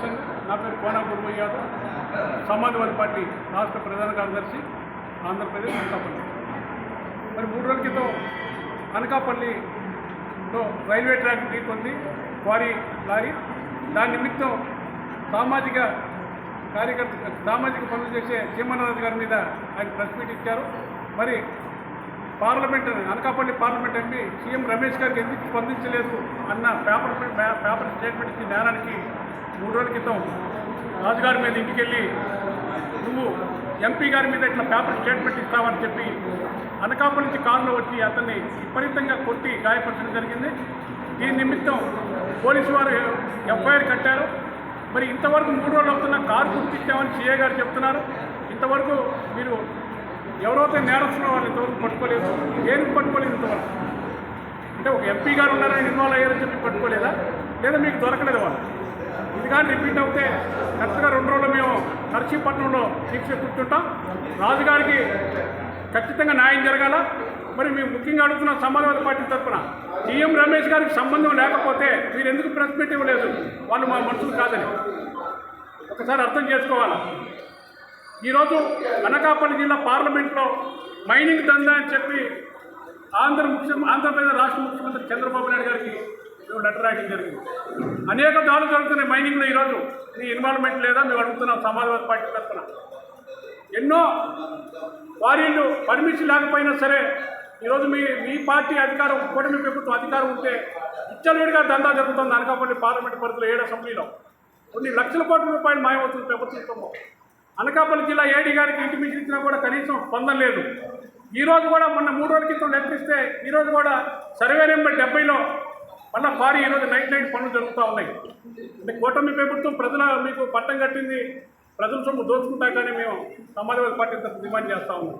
కిషన్ నా పేరు కోనా గురుమయ్య యాదవ్ సమాజ్వాదీ పార్టీ రాష్ట్ర ప్రధాన కార్యదర్శి ఆంధ్రప్రదేశ్ అనకాపల్లి. మరి మూడు రోజుల క్రితం అనకాపల్లిలో రైల్వే ట్రాక్ ఢీకొంది క్వారీ లారీ దాని నిమిత్తం సామాజిక కార్యకర్త సామాజిక పనులు చేసే చీమన్నరాజు గారి మీద ఆయన ప్రెస్ మీట్ ఇచ్చారు. మరి parliament Anakapalli parliament MP CM Ramesh garu ఎందుకు స్పందించలేదు అన్న పేపర్ పేపర్ స్టేట్మెంట్ ఇచ్చిన నేరానికి మూడు రోజుల క్రితం రాజుగారి మీద ఇంటికి వెళ్ళి నువ్వు ఎంపీ గారి మీద ఇట్లా పేపర్ స్టేట్మెంట్ ఇస్తావని చెప్పి అనకాపల్లి నుంచి కారులో వచ్చి అతన్ని విపరీతంగా కొట్టి గాయపరచడం జరిగింది. దీని నిమిత్తం పోలీసు వారు ఎఫ్ఐఆర్ కట్టారు. మరి ఇంతవరకు మూడు రోజులు అవుతున్న కారు గుర్తించామని సీఏ గారు చెప్తున్నారు. ఇంతవరకు మీరు ఎవరైతే నేరస్తున్న వాళ్ళు ఇంతవరకు పట్టుకోలేదు. దేనికి పట్టుకోలేదు ఇంతవరకు. అంటే ఒక ఎంపీ గారు ఉన్నారని ఇన్వాల్వ్ అయ్యారని చెప్పి పట్టుకోలేదా? లేదా మీకు దొరకలేదు వాళ్ళు? ఇది కానీ రిపీట్ అవుతే కరెక్ట్గా రెండు రోజులు మేము నర్సీపట్నంలో దీక్ష కూర్చుంటాం. రాజుగారికి ఖచ్చితంగా న్యాయం జరగాల. మరి మేము ముఖ్యంగా అడుగుతున్న సమాజవాద పార్టీ తరఫున సీఎం రమేష్ గారికి సంబంధం లేకపోతే మీరు ఎందుకు ప్రెస్ మీట్ ఇవ్వలేదు? వాళ్ళు మా మనుషులు కాదని. ఒకసారి అర్థం చేసుకోవాలి? ఈరోజు అనకాపల్లి జిల్లా పార్లమెంట్లో మైనింగ్ దందా అని చెప్పి ఆంధ్ర ముఖ్య ఆంధ్రప్రదేశ్ రాష్ట్ర ముఖ్యమంత్రి చంద్రబాబు నాయుడు గారికి లెటర్ రాయడం జరిగింది. అనేక దాడులు జరుగుతున్నాయి మైనింగ్లో ఈరోజు. మీ ఇన్వాల్వ్మెంట్ లేదా మేము అడుగుతున్నాం సమాజవాద పార్టీ తరఫున. ఎన్నో వారీలు పర్మిషన్ లేకపోయినా సరే ఈరోజు మీ మీ పార్టీ అధికారం కూటమి ప్రభుత్వం అధికారం ఉంటే ఇచ్చలవిడిగా దందా జరుగుతుంది అనకాపల్లి పార్లమెంట్ పరిధిలో ఏడు అసెంబ్లీలో. కొన్ని లక్షల కోట్ల రూపాయలు మాయమవుతుంది ప్రభుత్వంలో. అనకాపల్లి జిల్లా ఏడీ గారికి ఇంటిమించి ఇచ్చినా కూడా కనీసం స్పందన లేదు. ఈ రోజు కూడా మొన్న మూడు రోజుల క్రితం లెటర్ ఈరోజు ఈ రోజు కూడా సర్వే నెంబర్ డెబ్బైలో మళ్ళీ భారీ ఈరోజు నైట్ నైట్ పనులు జరుగుతూ ఉన్నాయి. అంటే కూటమి ప్రభుత్వం ప్రజల మీకు పట్టం కట్టింది ప్రజల సొమ్ము దోచుకుంటా కానీ మేము సమాజవాది పార్టీ డిమాండ్ చేస్తూ ఉన్నాం.